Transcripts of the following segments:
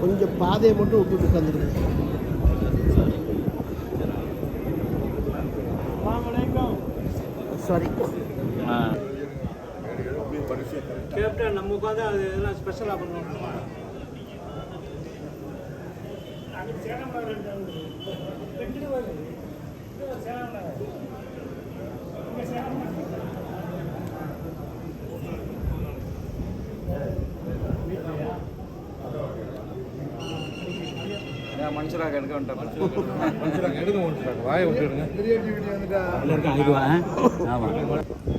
கொஞ்சம் பாதையை மட்டும் விட்டு உட்காந்துருக்கு சாரி கேப்டன் நம்ம உட்காந்து அது எல்லாம் ஸ்பெஷலாக பண்ணுவோம். மனுஷராக எடுக்க வந்துட்டேன். மனுஷராக எடுங்க மனுஷராக வாயை விட்டு எடுங்க எல்லாருக்கும் இதுவா ஆமாம்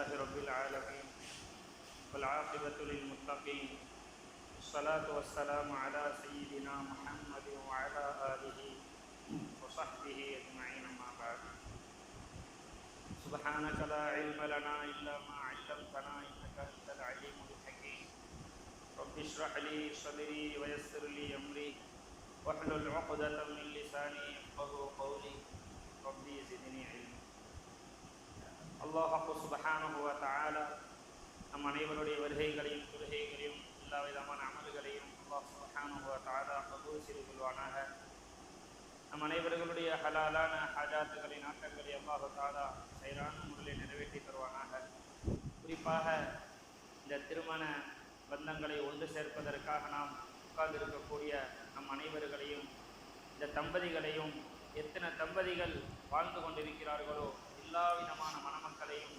لله رب العالمين والعاقبة للمتقين الصلاة والسلام على سيدنا محمد وعلى آله وصحبه أجمعين ما بعد. سبحانك لا علم لنا إلا ما علمتنا إنك أنت العليم الحكيم. رب اشرح لي صدري ويسر لي أمري. واحلل عقدة من لساني يفقهوا قولي. ربي زدني علما. அல்லாஹ் சுபஹானஹு வ தஆலா நம் அனைவருடைய வருகைகளையும் கொள்கைகளையும் எல்லா விதமான அமல்களையும் அல்லாஹ் சுபஹானஹு தாலா பகுதி செய்து கொள்வானாக. நம் அனைவர்களுடைய ஹலாலான ஹாஜாத்துகளின் நாட்டங்களை அல்லாஹ் தாலா சைரான முறையில் நிறைவேற்றி தருவானாக. குறிப்பாக இந்த திருமண பந்தங்களை ஒன்று சேர்ப்பதற்காக நாம் உட்கார்ந்திருக்கக்கூடிய நம் அனைவர்களையும் இந்த தம்பதிகளையும் எத்தனை தம்பதிகள் வாழ்ந்து கொண்டிருக்கிறார்களோ எல்லா விதமான மணமக்களையும்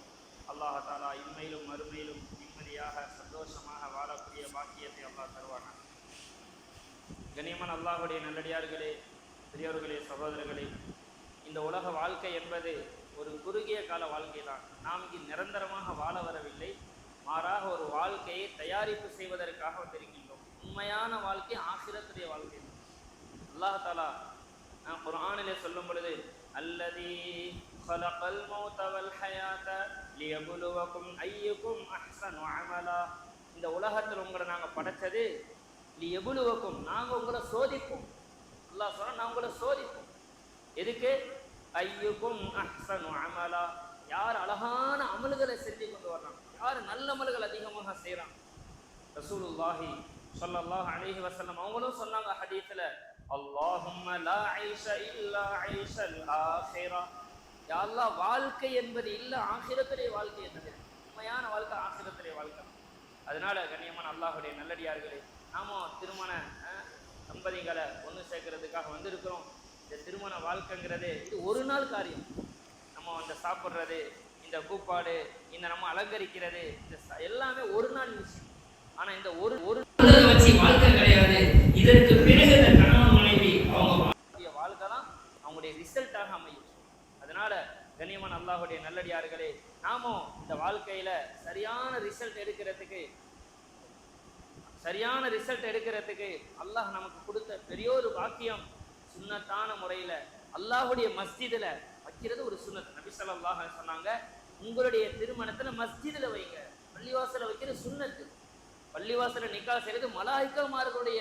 அல்லாஹாலா இன்மையிலும் மறுமையிலும் நிம்மதியாக சந்தோஷமாக வாழக்கூடிய பாக்கியத்தை அல்லாஹ் தருவானார் கனியமன் அல்லாஹுடைய நல்லடியார்களே பெரியவர்களே சகோதரர்களே இந்த உலக வாழ்க்கை என்பது ஒரு குறுகிய கால வாழ்க்கை தான் நாம் இங்கு நிரந்தரமாக வாழ வரவில்லை. மாறாக ஒரு வாழ்க்கையை தயாரிப்பு செய்வதற்காக வந்திருக்கின்றோம். உண்மையான வாழ்க்கை ஆசிரத்துடைய வாழ்க்கை. தான் அல்லாஹ் தாலா நான் குர்ஆனிலே சொல்லும் பொழுது அல்லதே خلق الموت والحياة ليبلوكم أيكم أحسن عملا இந்த உலகத்தில் உங்களை நாங்கள் படைச்சது லியபுலுவக்கும் நாங்கள் உங்களை சோதிப்போம் அல்லாஹ் சொன்னா நான் உங்களை சோதிப்போம் எதுக்கு ஐயுக்கும் அஹ்சனு அமலா யார் அழகான அமல்களை செஞ்சு கொண்டு வர்றாங்க யார் நல்ல அமல்கள் அதிகமாக செய்கிறாங்க ரசூலுல்லாஹி ஸல்லல்லாஹு அலைஹி வஸல்லம் அவங்களும் சொன்னாங்க ஹதீஸ்ல அல்லாஹும்ம லா ஐஷ இல்லா ஐஷல் ஆஹிரா யா வாழ்க்கை என்பது இல்ல ஆசிரத்திலே வாழ்க்கை என்பது உண்மையான வாழ்க்கை ஆசிரத்திலே வாழ்க்கை. அதனால கண்ணியமான அல்லாஹுடைய நல்லடியார்களே நாம திருமண தம்பதிகளை ஒன்று சேர்க்கறதுக்காக வந்திருக்கிறோம். இந்த திருமண வாழ்க்கைங்கிறது இது ஒரு நாள் காரியம். நம்ம அந்த சாப்பிட்றது இந்த கூப்பாடு இந்த நம்ம அலங்கரிக்கிறது இந்த எல்லாமே ஒரு நாள் விஷயம் ஆனா இந்த ஒரு ஒரு நாள் வச்சு வாழ்க்கை கிடையாது. இதற்கு பிறகு இந்த கணவன் மனைவி அவங்க வாழக்கூடிய வாழ்க்கை தான் அவங்களுடைய ரிசல்ட்டாக அமையும் அதனால கண்ணியமான அல்லாஹுடைய நல்லடியார்களே நாமும் இந்த வாழ்க்கையில சரியான ரிசல்ட் எடுக்கிறதுக்கு சரியான ரிசல்ட் எடுக்கிறதுக்கு அல்லாஹ் நமக்கு கொடுத்த பெரிய ஒரு பாக்கியம் சுண்ணத்தான முறையில அல்லாஹுடைய மஸ்ஜிதுல வைக்கிறது ஒரு சுண்ணத். நபி ஸல்லல்லாஹு சொன்னாங்க உங்களுடைய திருமணத்துல மஸ்ஜிதுல வைங்க. பள்ளிவாசல வைக்கிறது சுண்ணத்து. பள்ளிவாசலில் நிக்கா செய்கிறது மலாய்க்கமார்களுடைய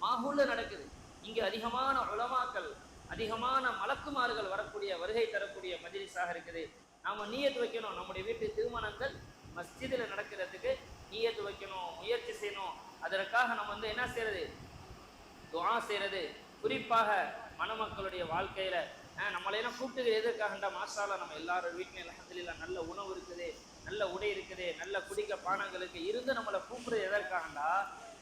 மாஹூல்ல நடக்குது. இங்க அதிகமான உலமாக்கள் அதிகமான மலக்குமார்கள் வரக்கூடிய வருகை தரக்கூடிய மஜிலிஸாக இருக்குது. நாம நீயத்து வைக்கணும். நம்முடைய வீட்டு திருமணங்கள் மஸ்ஜிதுல நடக்கிறதுக்கு நீயத்து வைக்கணும் முயற்சி செய்யணும். அதற்காக நம்ம வந்து என்ன செய்யறது? துவா செய்யறது. குறிப்பாக மணமக்களுடைய வாழ்க்கையில நம்மளையெல்லாம் கூப்பிட்டு எதற்காகண்டா மாஷாலா நம்ம எல்லாரும் வீட்லையும் அல்ஹம்துலில்லாஹ் நல்ல உணவு இருக்குது நல்ல உடை இருக்குது நல்ல குடிக்க பானங்களுக்கு இருந்து நம்மளை கூப்பிடுறது எதற்காகண்டா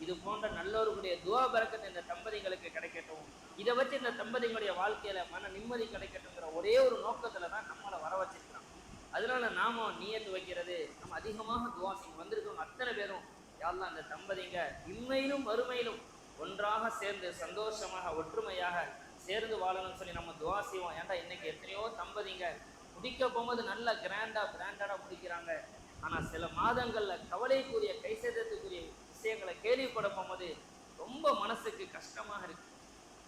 இது போன்ற நல்லோருடைய துவா பறக்கத்தை இந்த தம்பதிகளுக்கு கிடைக்கட்டும். இதை வச்சு இந்த தம்பதிகளுடைய வாழ்க்கையில மன நிம்மதி கிடைக்கட்டுங்கிற ஒரே ஒரு நோக்கத்துல தான் நம்மளை வர வச்சிருக்கிறான். அதனால நாம நீயத்து வைக்கிறது நம்ம அதிகமாக துவா செய்யும் வந்திருக்கவங்க அத்தனை பேரும் யாரெல்லாம் அந்த தம்பதிங்க இம்மையிலும் மறுமையிலும் ஒன்றாக சேர்ந்து சந்தோஷமாக ஒற்றுமையாக சேர்ந்து வாழணும்னு சொல்லி நம்ம துவா செய்வோம். ஏன்டா இன்னைக்கு எத்தனையோ தம்பதிங்க முடிக்க போகும்போது நல்ல கிராண்டா பிராண்டடா முடிக்கிறாங்க ஆனா சில மாதங்கள்ல கவலைக்குரிய கை சேதத்துக்குரிய விஷயங்களை கேள்விப்பட போகும்போது ரொம்ப மனசுக்கு கஷ்டமாக இருக்கு.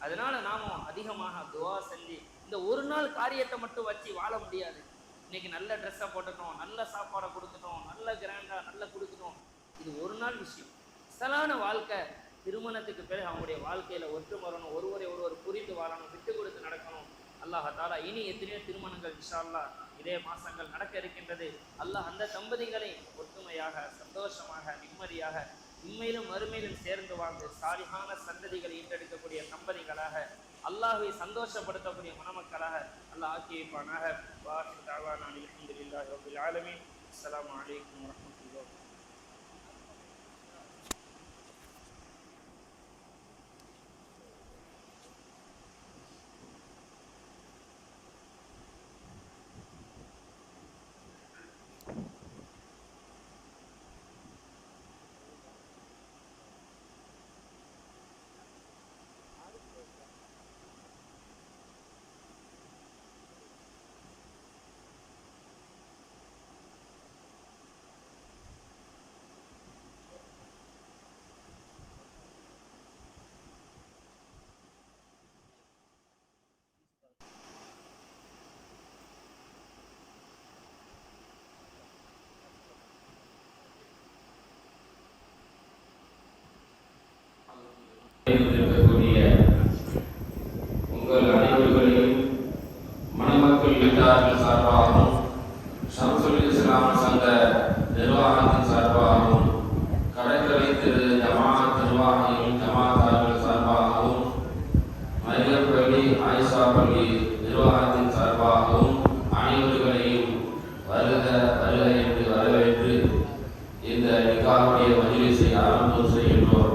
அதனால நாமும் அதிகமாக துவா செஞ்சு இந்த ஒரு நாள் காரியத்தை மட்டும் வச்சு வாழ முடியாது. இன்னைக்கு நல்ல ட்ரெஸ்ஸை போட்டுட்டோம் நல்ல சாப்பாடை கொடுத்துட்டோம் நல்ல கிராண்டாக நல்ல கொடுத்துட்டோம். இது ஒரு நாள் விஷயம். அசலான வாழ்க்கை திருமணத்துக்கு பிறகு அவங்களுடைய வாழ்க்கையில் ஒற்று வரணும் ஒருவரை ஒருவர் புரிந்து வாழணும் விட்டு கொடுத்து நடக்கணும். அல்லாஹ் தாலா இனி எத்தனையோ திருமணங்கள் விஷால்லா இதே மாசங்கள் நடக்க இருக்கின்றது. அல்லாஹ் அந்த தம்பதிகளை ஒற்றுமையாக சந்தோஷமாக நிம்மதியாக உண்மையிலும் மறுமையிலும் சேர்ந்து வாழ்ந்து சாலிகான சந்ததிகளை ஈட்டெடுக்கக்கூடிய தம்பதிகளாக அல்லாஹை சந்தோஷப்படுத்தக்கூடிய மணமக்களாக அல்லாஹ் ஆக்கி வைப்பானாக வாஹிர் தாவானா அல்ஹம்துலில்லாஹி ரப்பில் ஆலமீன். அஸ்லாம் வலைக்கம் வரமத்துல்லா இருக்கக்கூடிய உங்கள் அனைவர்களையும் மணமக்கள் வீட்டார்கள் சார்பாகவும் ஷம்சுல் இஸ்லாம் சங்க நிர்வாகத்தின் சார்பாகவும் கடற்கரை திரு ஜமாத் நிர்வாகிகள் ஜமாத்தார்கள் சார்பாகவும் மையப்பள்ளி ஆயிஷா பள்ளி நிர்வாகத்தின் சார்பாகவும் அனைவர்களையும் வருக வருக என்று வரவேற்று இந்த நிகாவுடைய மஜ்லிஸை ஆரம்பம் செய்கின்றோம்.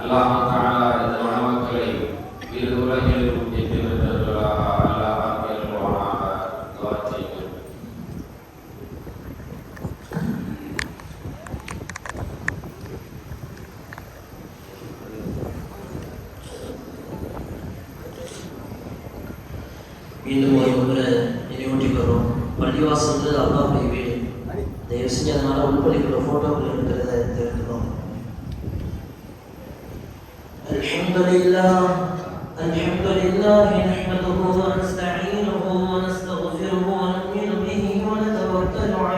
அல்லாஹ் y luego Illinois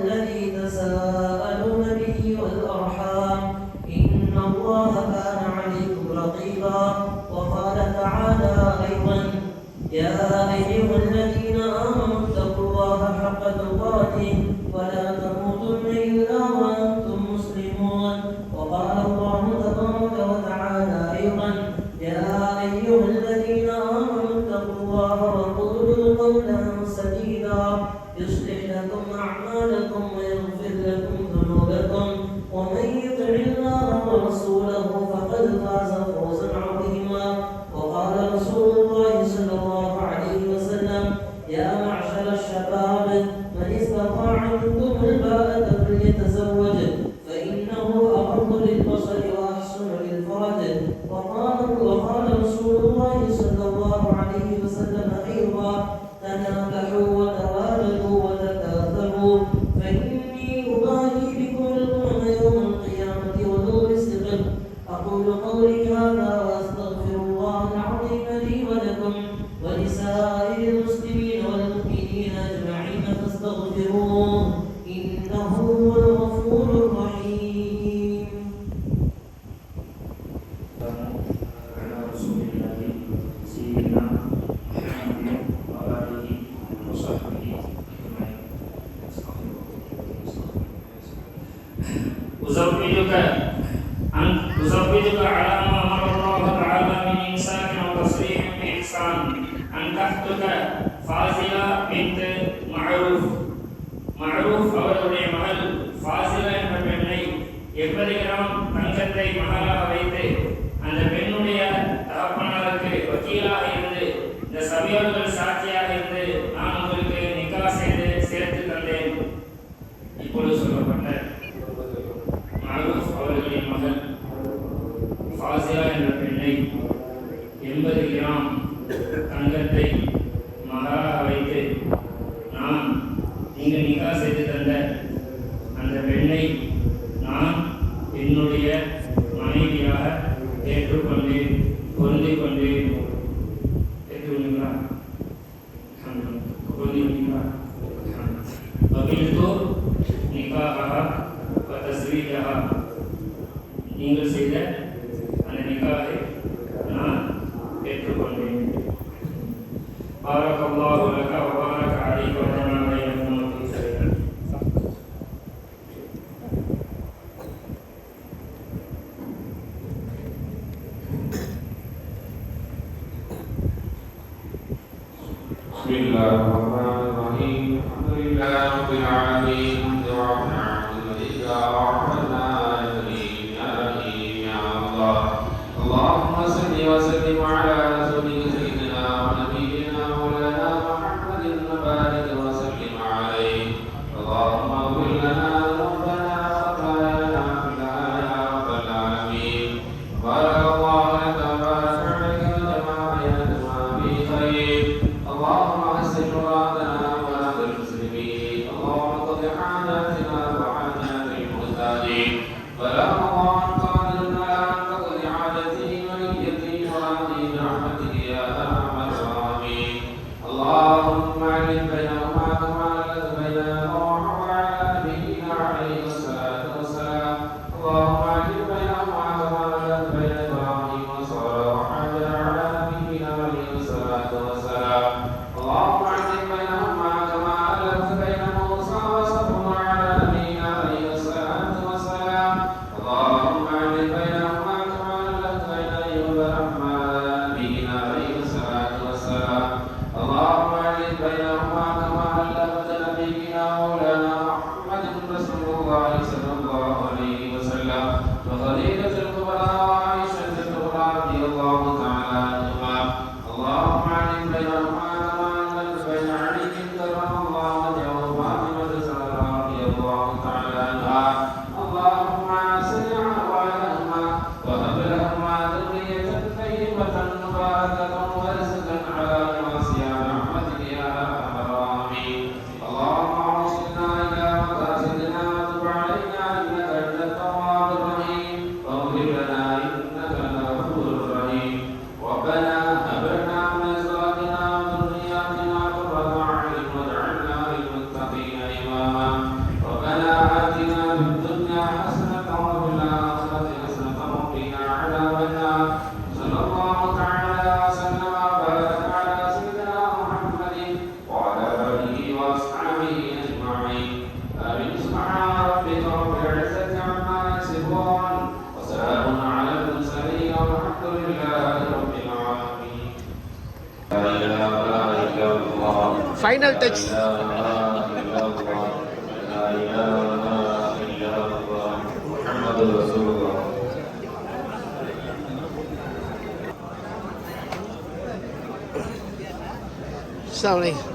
يزودك على ما امر الله تعالى من انسان وتصريح باحسان ان تحتك فاصله بنت معروف معروف அவருடைய மகள் ஃபாசிலா என்ற பெண்ணை எண்பது கிராம் தங்கத்தை மகளாக வைத்து அந்த பெண்ணுடைய தகப்பனாருக்கு வக்கீலாக இருந்து இந்த சபையோர்கள் சாட்சியாக இருந்து நான் உங்களுக்கு நிக்கா செய்து சேர்த்து தந்தேன். இப்பொழுது Bismillah. رب عاداتنا Amen. final touch Sorry.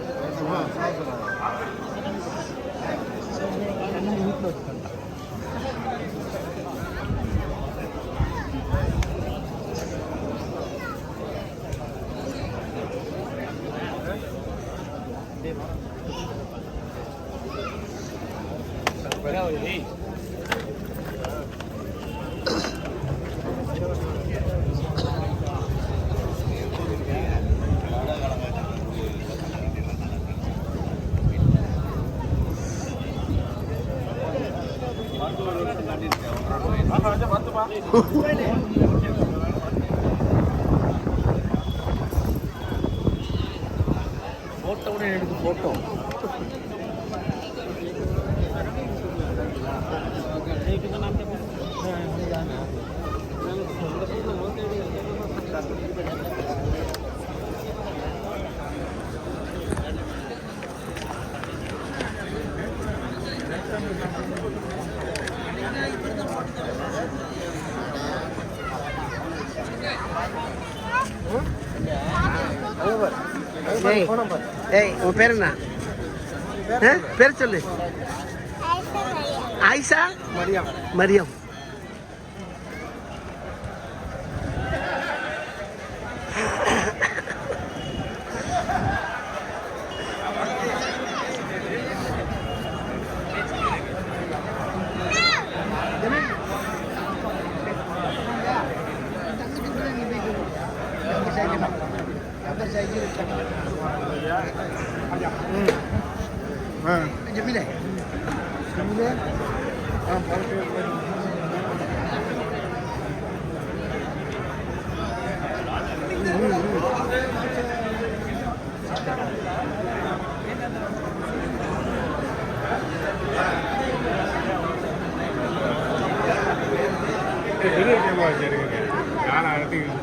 Foto ini, foto. ஏய் ஏய் உன் பேர் என்ன? பேர் சொல்லு. Ayesha Mariam Mariam Cemile. Cemile. Jadi dia mau jadi, jangan ada tinggal.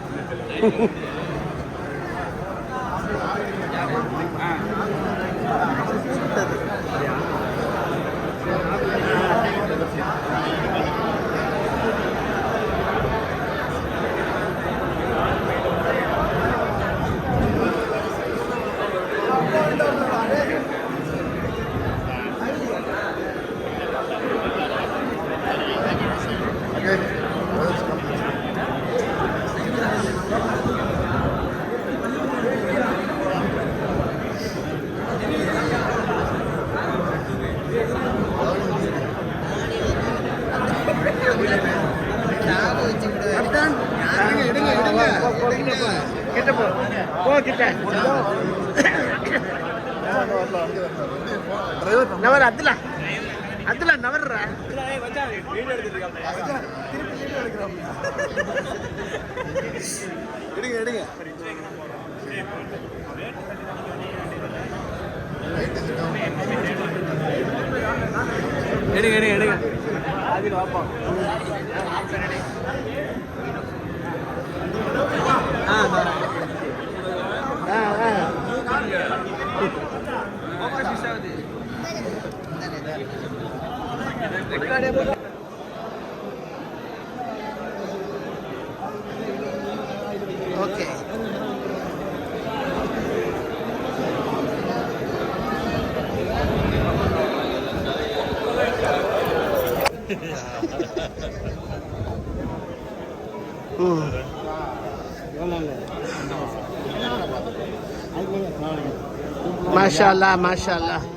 போகிட்ட நவர் அதுல அதுல நவர்ற எடுங்க எடுங்க. எடுங்க எடுங்க எடுங்க. அதில் வாப்பா ஆ. Okay uh. Mashallah, mashallah.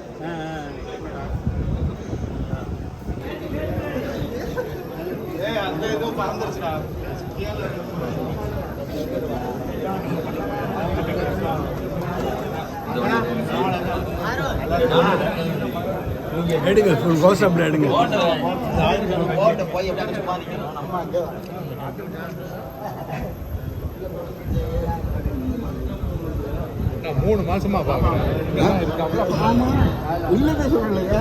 மாஷா எடுங்க ஃபுல் க்ளோஸ் அப் எடுங்க. மூணு மாசமா பாக்குறேன் இல்லதான் சொல்லலையா.